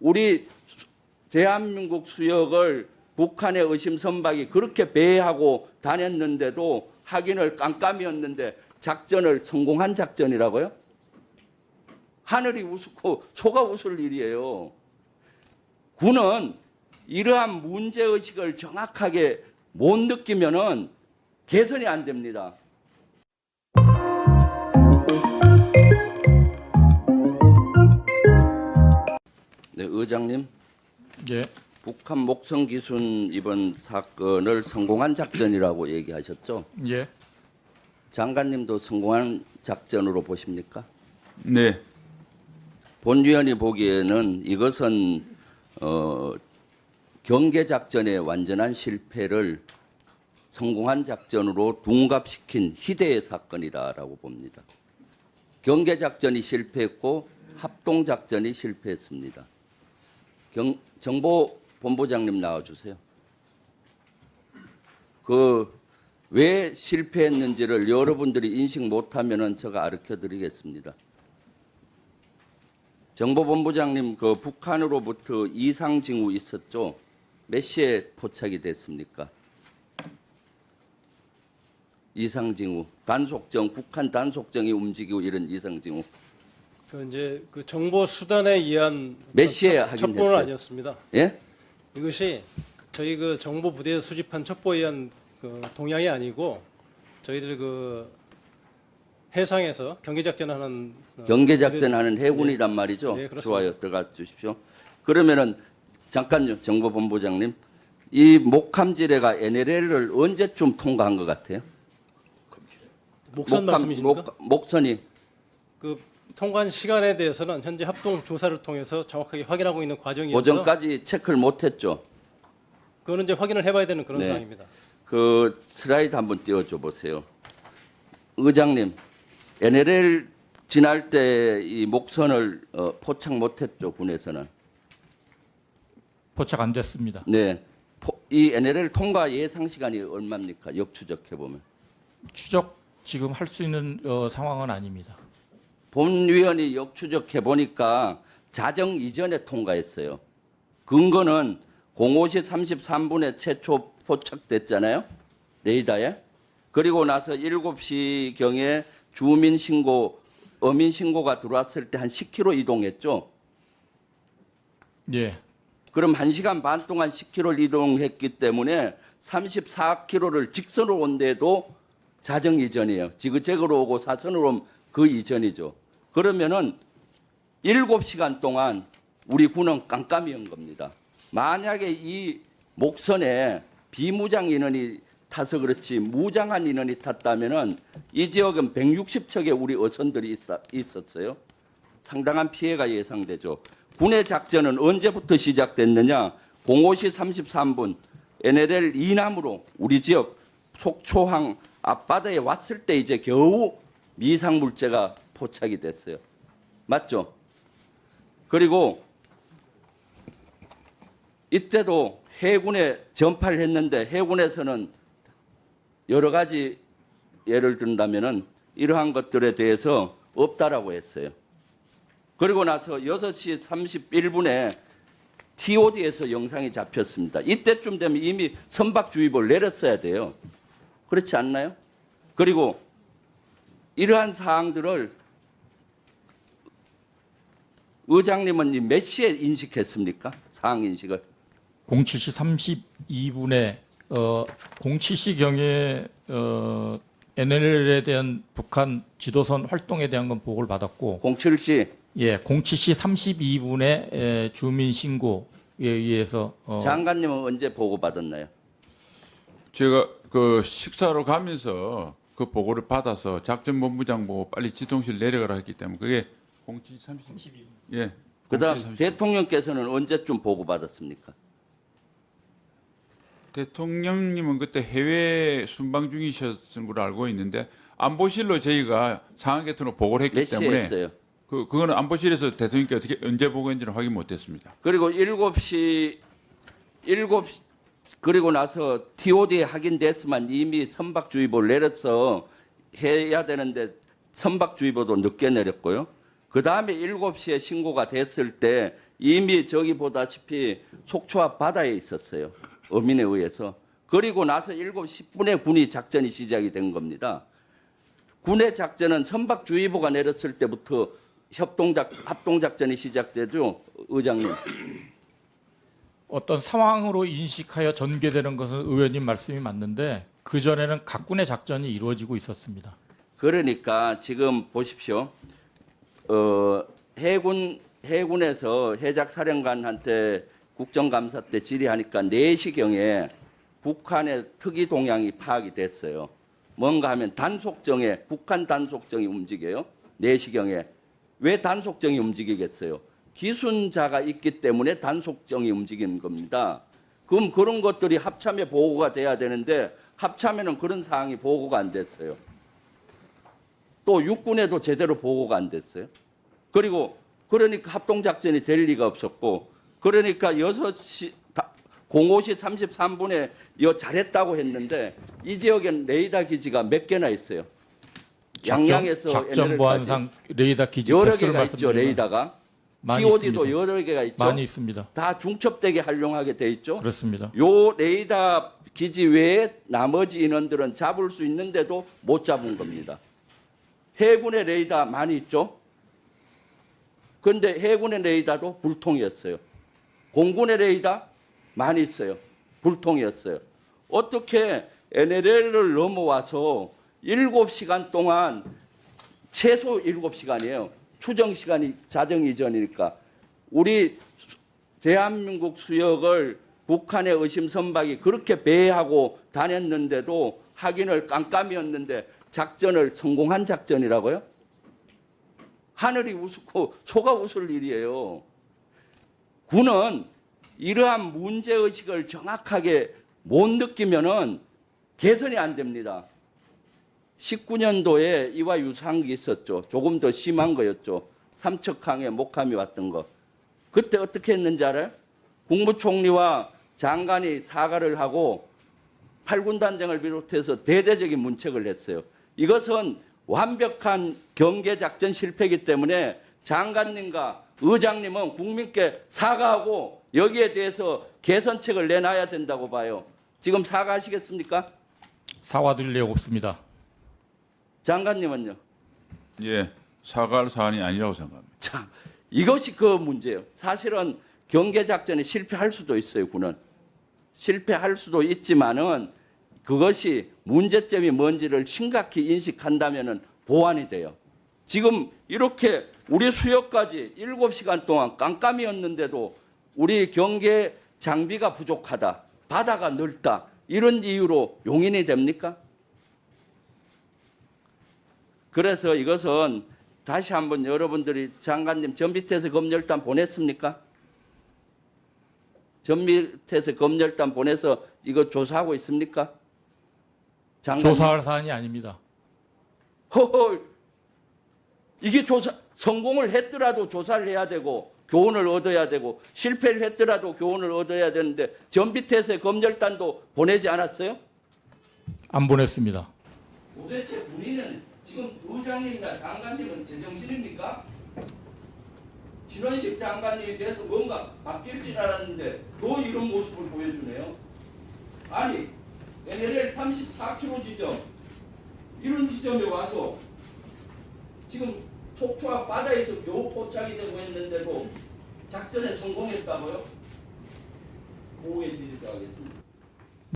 우리 수- 대한민국 수역을 북한의 의심 선박이 그렇게 배회하고 다녔는데도 확인을 깜깜이었는데 작전을 성공한 작전이라고요? 하늘이 우습고 소가 웃을 일이에요. 군은 이러한 문제 의식을 정확하게 못 느끼면은 개선이 안 됩니다. 네, 의장님. 예, 북한 목성 기순 이번 사건을 성공한 작전이라고 얘기하셨죠? 예, 장관님도 성공한 작전으로 보십니까? 네, 본 위원이 보기에는 이것은 어, 경계 작전의 완전한 실패를 성공한 작전으로 둔갑시킨 희대의 사건이다라고 봅니다. 경계 작전이 실패했고 합동 작전이 실패했습니다. 경, 정보 본부장님 나와주세요. 그 왜 실패했는지를 여러분들이 인식 못하면은 제가 알려 드리겠습니다. 정보본부장님 그 북한으로부터 이상 징후 있었죠? 몇 시에 포착이 됐습니까? 이상 징후, 단속정, 북한 단속정이 움직이고 이런 이상 징후. 그 이제 그 정보 수단에 의한 몇 시에 첩- 확인됐어요? 첩보는 아니었습니다. 예? 이것이 저희 그 정보 부대에서 수집한 첩보에 의한 그 동향이 아니고 저희들 그 해상에서 경계 작전하는 어, 경계 작전하는 해군이란 말이죠. 네, 그렇습니다. 좋아요. 들어가 주십시오. 그러면은 잠깐요. 정보본부장님. 이 목함지뢰가 NLL을 언제쯤 통과한 것 같아요? 목선 말씀이십니까? 목, 목선이 그 통관 시간에 대해서는 현재 합동 조사를 통해서 정확하게 확인하고 있는 과정이어서 오전까지 체크를 못했죠. 그거는 이제 확인을 해봐야 되는 그런 네. 상황입니다. 그 슬라이드 한번 띄워줘 보세요. 의장님, NLL 지날 때 이 목선을 어, 포착 못했죠 군에서는. 포착 안 됐습니다. 네, 포- 이 NLL 통과 예상 시간이 얼마입니까? 역추적해 보면. 추적 지금 할 수 있는 어, 상황은 아닙니다. 본위원이 역추적해 보니까 자정 이전에 통과했어요. 근거는 05시 33분에 최초 포착됐잖아요. 레이더에. 그리고 나서 7시 경에 주민 신고, 어민 신고가 들어왔을 때 한 10km 이동했죠. 예, 그럼 1시간 반 동안 10km 이동했기 때문에 34km를 직선으로 온데도 자정 이전이에요. 지그재그로 오고 사선으로 오면 그 이전이죠. 그러면은 7시간 동안 우리 군은 깜깜이 한 겁니다. 만약에 이 목선에 비무장 인원이 타서 그렇지 무장한 인원이 탔다면은 이 지역은 160척의 우리 어선들이 있었어요. 상당한 피해가 예상되죠. 군의 작전은 언제부터 시작됐느냐? 05시 33분 NLL 이남으로 우리 지역 속초항 앞바다에 왔을 때 이제 겨우 미상 물체가 포착이 됐어요. 맞죠? 그리고 이때도 해군에 전파를 했는데 해군에서는 여러 가지 예를 든다면은 이러한 것들에 대해서 없다라고 했어요. 그리고 나서 6시 31분에 TOD에서 영상이 잡혔습니다. 이때쯤 되면 이미 선박주의보를 내렸어야 돼요. 그렇지 않나요? 그리고 이러한 사항들을 의장님은 이몇 시에 인식했습니까? 사항 인식을. 07시 32분에 어, 07시 경에 어, NLL에 대한 북한 지도선 활동에 대한 건 보고를 받았고, 07시 예, 07시 32분에 에, 주민 신고에 의해서 어, 장관님은 언제 보고 받았나요? 제가 그 식사로 가면서 그 보고를 받아서 작전본부장 보고 빨리 지통실 내려가라 했기 때문에 그게 07 32분. 예. 그다음 07 32. 대통령께서는 언제쯤 보고 받았습니까? 대통령님은 그때 해외 순방 중이셨던 걸로 알고 있는데 안보실로 저희가 상황 개통으로 보고를 했기 때문에 했어요? 그 그거는 안보실에서 대통령께 어떻게 언제 보고했는지는 확인 못했습니다. 그리고 7시 7시 그리고 나서 TOD에 확인됐으면 이미 선박주의보를 내려서 해야 되는데 선박주의보도 늦게 내렸고요. 그 다음에 7시에 신고가 됐을 때 이미 저기 보다시피 속초 앞 바다에 있었어요. 어민에 의해서. 그리고 나서 7시 10분에 군이 작전이 시작이 된 겁니다. 군의 작전은 선박주의보가 내렸을 때부터 협동작 합동작전이 시작되죠, 의장님. 어떤 상황으로 인식하여 전개되는 것은 의원님 말씀이 맞는데 그 전에는 각군의 작전이 이루어지고 있었습니다. 그러니까 지금 보십시오. 어, 해군 해군에서 해작 사령관한테 국정감사 때 질의하니까 4시경에 북한의 특이 동향이 파악이 됐어요. 뭔가 하면 단속정에 북한 단속정이 움직여요. 4시경에 왜 단속정이 움직이겠어요? 기순자가 있기 때문에 단속정이 움직이는 겁니다. 그럼 그런 것들이 합참에 보고가 돼야 되는데 합참에는 그런 사항이 보고가 안 됐어요. 또 육군에도 제대로 보고가 안 됐어요. 그리고 그러니까 합동작전이 될 리가 없었고 그러니까 6시 05시 33분에 여 잘했다고 했는데 이 지역엔 레이더 기지가 몇 개나 있어요. 양양에서 작전 보안상 레이더 기지 여러 개가 있죠. 레이더가 있습니다. 여러 개가 있죠. 많이 있습니다. 다 중첩되게 활용하게 돼 있죠. 그렇습니다. 요 레이더 기지 외에 나머지 인원들은 잡을 수 있는데도 못 잡은 겁니다. 해군의 레이더 많이 있죠. 그런데 해군의 레이더도 불통이었어요. 공군의 레이더 많이 있어요. 불통이었어요. 어떻게 NLL을 넘어와서 7시간 동안 최소 7시간이에요. 추정 시간이 자정 이전이니까 우리 수- 대한민국 수역을 북한의 의심 선박이 그렇게 배회하고 다녔는데도 확인을 깜깜이었는데 작전을 성공한 작전이라고요? 하늘이 우습고 소가 웃을 일이에요. 군은 이러한 문제 의식을 정확하게 못 느끼면은 개선이 안 됩니다. 19년도에 이와 유사한 게 있었죠. 조금 더 심한 거였죠. 삼척항에 목함이 왔던 거. 그때 어떻게 했는지 알아요? 국무총리와 장관이 사과를 하고 팔군단장을 비롯해서 대대적인 문책을 했어요. 이것은 완벽한 경계작전 실패이기 때문에 장관님과 의장님은 국민께 사과하고 여기에 대해서 개선책을 내놔야 된다고 봐요. 지금 사과하시겠습니까? 사과드릴 례 없습니다. 장관님은요? 예, 사과할 사안이 아니라고 생각합니다. 참 이것이 그 문제예요. 사실은 경계 작전이 실패할 수도 있어요. 군은 실패할 수도 있지만은 그것이 문제점이 뭔지를 심각히 인식한다면은 보완이 돼요. 지금 이렇게 우리 수역까지 7시간 동안 깜깜이었는데도 우리 경계 장비가 부족하다. 바다가 넓다. 이런 이유로 용인이 됩니까? 그래서 이것은 다시 한번 여러분들이 장관님 전 밑에서 검열단 보냈습니까? 전 밑에서 검열단 보내서 이거 조사하고 있습니까? 장관님. 조사할 사안이 아닙니다. 허허 이게 조사 성공을 했더라도 조사를 해야 되고 교훈을 얻어야 되고 실패를 했더라도 교훈을 얻어야 되는데 전빛에서 검열단도 보내지 않았어요? 안 보냈습니다. 도대체 군인은 지금 의장님이나 장관님은 제정신입니까? 신원식 장관님에 대해서 뭔가 바뀔 줄 알았는데 또 이런 모습을 보여주네요. 아니 NLL 34km 지점 이런 지점에 와서 지금 속초 앞 바다에서 겨우 포착이 되고 했는데도 작전에 성공했다고요? 보호해 드리도록 하겠습니다.